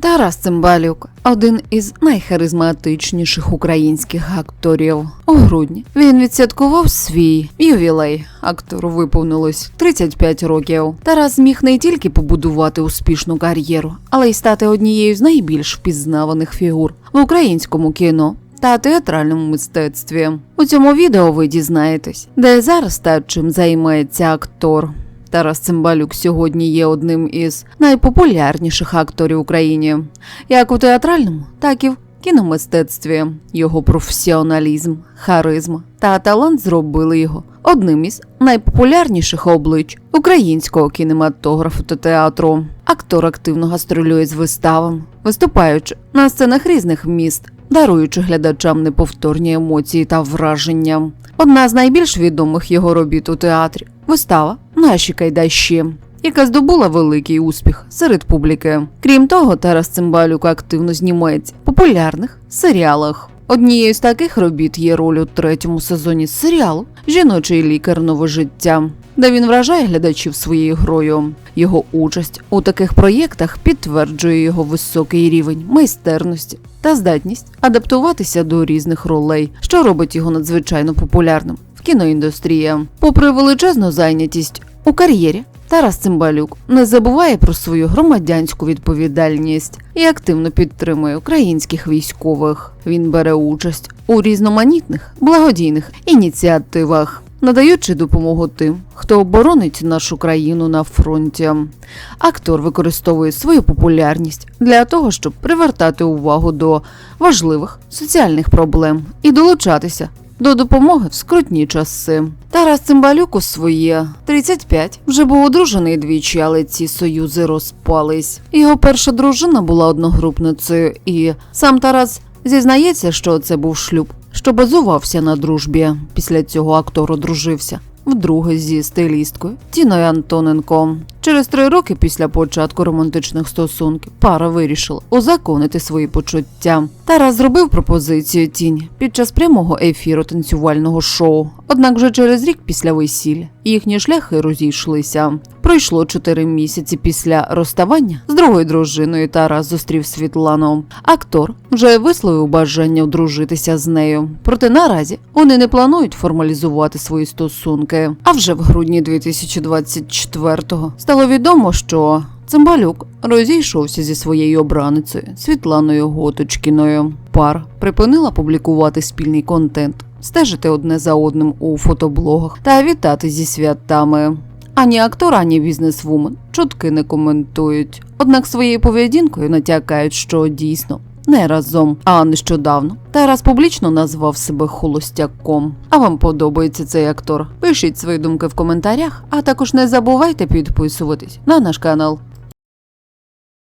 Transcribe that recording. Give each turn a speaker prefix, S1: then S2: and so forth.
S1: Тарас Цимбалюк один із найхаризматичніших українських акторів. У грудні він відсвяткував свій ювілей. Актору виповнилось 35 років. Тарас зміг не тільки побудувати успішну кар'єру, але й стати однією з найбільш впізнаваних фігур в українському кіно. Та театральному мистецтві у цьому відео ви дізнаєтесь, де зараз та чим займається актор. Тарас Цимбалюк сьогодні є одним із найпопулярніших акторів в Україні, як у театральному, так і в кіномистецтві. Його професіоналізм, харизма та талант зробили його одним із найпопулярніших облич українського кінематографу та театру. Актор активно гастролює з виставами, виступаючи на сценах різних міст, даруючи глядачам неповторні емоції та враження. Одна з найбільш відомих його робіт у театрі вистава Наші кайдащі, яка здобула великий успіх серед публіки. Крім того, Тарас Цимбалюк активно знімається в популярних серіалах. Однією з таких робіт є роль у третьому сезоні серіалу Жіночий лікар нове життя, де він вражає глядачів своєю грою. Його участь у таких проєктах підтверджує його високий рівень майстерності та здатність адаптуватися до різних ролей, що робить його надзвичайно популярним в кіноіндустрії. Попри величезну зайнятість у кар'єрі, Тарас Цимбалюк не забуває про свою громадянську відповідальність і активно підтримує українських військових. Він бере участь у різноманітних благодійних ініціативах, надаючи допомогу тим, хто оборонить нашу країну на фронті. Актор використовує свою популярність для того, щоб привертати увагу до важливих соціальних проблем і долучатися до допомоги в скрутні часи. Тарас Цимбалюк у своє 35 вже був одружений двічі, але ці союзи розпались. Його перша дружина була одногрупницею, і сам Тарас зізнається, що це був шлюб, що базувався на дружбі. Після цього актор одружився. Вдруге зі стилісткою Тіною Антоненко. Через три роки після початку романтичних стосунків пара вирішила узаконити свої почуття. Тарас зробив пропозицію тіні під час прямого ефіру танцювального шоу. Однак вже через рік після весілля їхні шляхи розійшлися. Пройшло чотири місяці після розставання з другою дружиною. Тарас зустрів Світлану. Актор вже висловив бажання одружитися з нею. Проте наразі вони не планують формалізувати свої стосунки. А вже в грудні 2024-го стало відомо, що Цимбалюк розійшовся зі своєю обраницею Світланою Готочкіною. Пар припинила публікувати спільний контент, стежити одне за одним у фотоблогах та вітати зі святами. Ані актор, ані бізнесвумен чутки не коментують. Однак своєю поведінкою натякають, що дійсно не разом, а нещодавно. Тарас публічно назвав себе холостяком. А вам подобається цей актор? Пишіть свої думки в коментарях, а також не забувайте підписуватись на наш канал.